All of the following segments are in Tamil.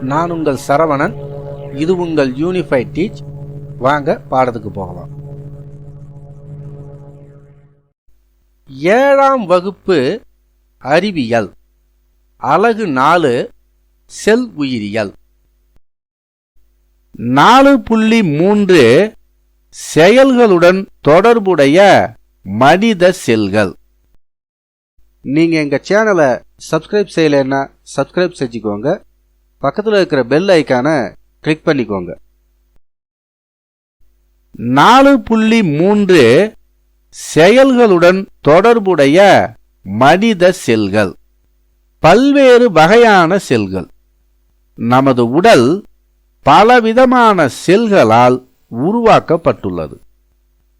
நான் உங்கள் சரவணன். இது உங்கள் யூனிஃபைட் டீச் வாங்க பாடத்துக்கு போகலாம். ஏழாம் வகுப்பு அறிவியல். அலகு நாலு செல் உயிரியல். நாலு புள்ளி மூன்று செயல்களுடன் தொடர்புடைய மனித செல்கள். நீங்கள் எங்கள் சேனலை சப்ஸ்கிரைப் செய்யலைன்னா சப்ஸ்கிரைப் செஞ்சுக்கோங்க. பக்கத்தில் இருக்கிற பெல் ஐக்கானை கிளிக் பண்ணிக்கோங்க. நாலு புள்ளி மூன்று செயல்களுடன் தொடர்புடைய மனித செல்கள். பல்வேறு வகையான செல்கள். நமது உடல் பலவிதமான செல்களால் உருவாக்கப்பட்டுள்ளது.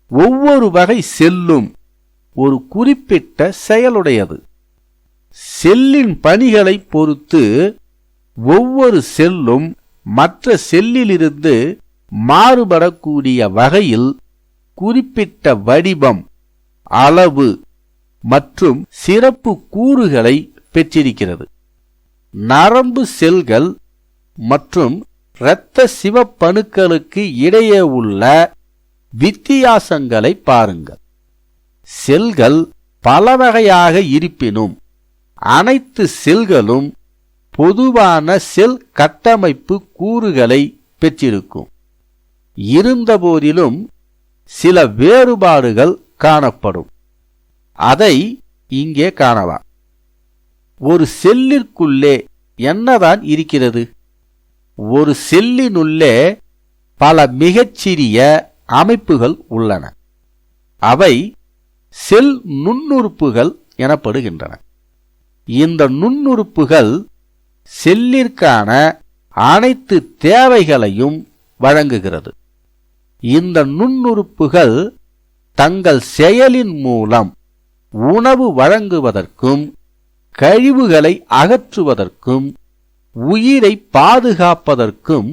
ஒவ்வொரு வகை செல்லும் ஒரு குறிப்பிட்ட செயலுடையது. செல்லின் பணிகளை பொறுத்து ஒவ்வொரு செல்லும் மற்ற செல்லிலிருந்து மாறுபடக்கூடிய வகையில் குறிப்பிட்ட வடிவம் அளவு மற்றும் சிறப்பு கூறுகளை பெற்றிருக்கிறது. நரம்பு செல்கள் மற்றும் இரத்த சிவப்பணுக்களுக்கு இடையே உள்ள வித்தியாசங்களை பாருங்கள். செல்கள் பல வகையாக இருப்பினும் அனைத்து செல்களும் பொதுவான செல் கட்டமைப்பு கூறுகளை பெற்றிருக்கும். இருந்தபோதிலும் சில வேறுபாடுகள் காணப்படும். அதை இங்கே காணலாம். ஒரு செல்லிற்குள்ளே என்னதான் இருக்கிறது? ஒரு செல்லினுள்ளே பல மிகச்சிறிய அமைப்புகள் உள்ளன. அவை செல் நுண்ணுறுப்புகள் எனப்படுகின்றன. இந்த நுண்ணுறுப்புகள் செல்லிற்கான அனைத்து தேவைகளையும் வழங்குகிறது. இந்த நுண்ணுறுப்புகள் தங்கள் செயலின் மூலம் உணவு வழங்குவதற்கும் கழிவுகளை அகற்றுவதற்கும் உயிரை பாதுகாப்பதற்கும்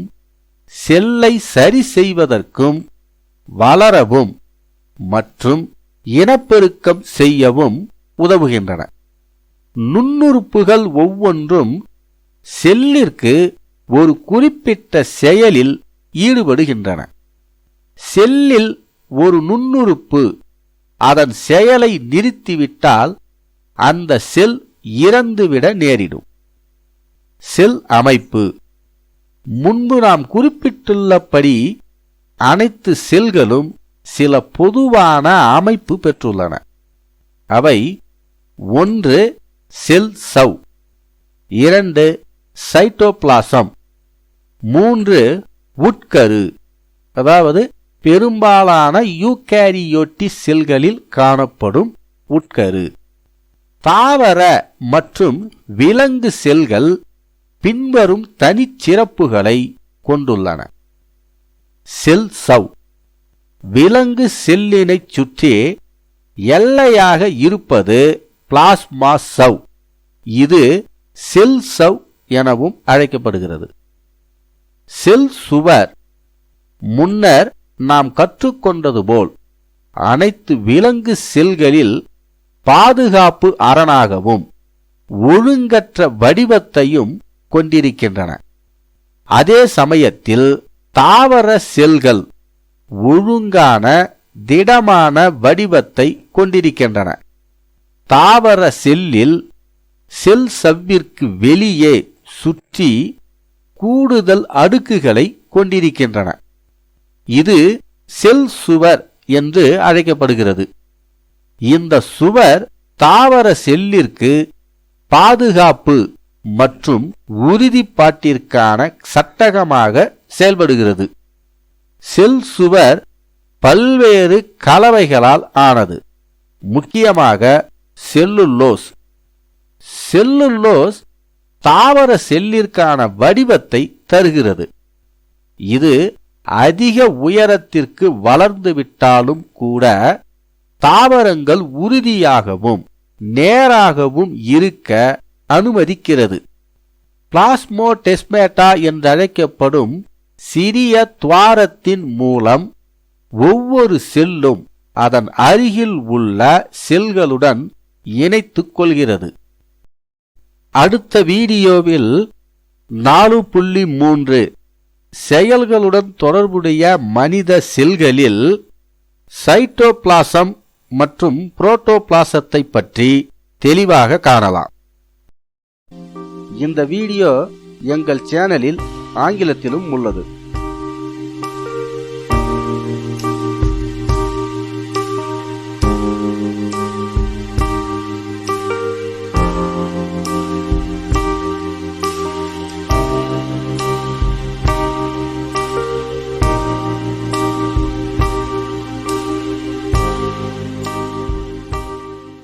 செல்லை சரி செய்வதற்கும் வளரவும் மற்றும் இனப்பெருக்கம் செய்யவும் உதவுகின்றன. நுண்ணுறுப்புகள் ஒவ்வொன்றும் செல்லிற்கு ஒரு குறிப்பிட்ட செயலில் ஈடுபடுகின்றன. செல்லில் ஒரு நுண்ணுறுப்பு அதன் செயலை நிறுத்திவிட்டால் அந்த செல் இறந்துவிட நேரிடும். செல் அமைப்பு. முன்பு நாம் குறிப்பிட்டுள்ளபடி அனைத்து செல்களும் சில பொதுவான அமைப்பு பெற்றுள்ளன. அவை ஒன்று செல் சவ். இரண்டு சைட்டோபிளாசம். மூன்று உட்கரு. அதாவது பெரும்பாலான யூகேரியோட்டி செல்களில் காணப்படும் உட்கரு. தாவர மற்றும் விலங்கு செல்கள் பின்வரும் தனிச்சிறப்புகளை கொண்டுள்ளன. செல் சவ். விலங்கு செல்லினைச் சுற்றி எல்லையாக இருப்பது பிளாஸ்மா சவ். இது செல் சவ் எனவும் அழைக்கப்படுகிறது. செல் சுவர். முன்னர் நாம் கற்றுக்கொண்டது போல் அனைத்து விலங்கு செல்களில் பாதுகாப்பு அரணாகவும் ஒழுங்கற்ற வடிவத்தையும் கொண்டிருக்கின்றன. அதே சமயத்தில் தாவர செல்கள் ஒழுங்கான திடமான வடிவத்தை கொண்டிருக்கின்றன. தாவர செல்லில் செல் சவ்விற்கு வெளியே சுற்றி கூடுதல் அடுக்குகளை கொண்டிருக்கின்றன. இது செல் சுவர் என்று அழைக்கப்படுகிறது. இந்த சுவர் தாவர செல்லிற்கு பாதுகாப்பு மற்றும் உறுதிப்பாட்டிற்கான சட்டகமாக செயல்படுகிறது. செல் சுவர் பல்வேறு கலவைகளால் ஆனது. முக்கியமாக செல்லுலோஸ். செல்லுலோஸ் தாவர செல்லிற்கான வடிவத்தை தருகிறது. இது அதிக உயரத்திற்கு வளர்ந்துவிட்டாலும் கூட தாவரங்கள் உறுதியாகவும் நேராகவும் இருக்க அனுமதிக்கிறது. பிளாஸ்மோடெஸ்மேட்டா என்றழைக்கப்படும் சிறிய துவாரத்தின் மூலம் ஒவ்வொரு செல்லும் அதன் அருகில் உள்ள செல்களுடன் இணைத்துக் கொள்கிறது அடுத்த வீடியோவில் நாலு புள்ளி மூன்று செயல்களுடன் தொடர்புடைய மனித செல்களில் சைட்டோபிளாசம் மற்றும் புரோட்டோபிளாசத்தை பற்றி தெளிவாக காணலாம். இந்த வீடியோ எங்கள் சேனலில் ஆங்கிலத்திலும் உள்ளது.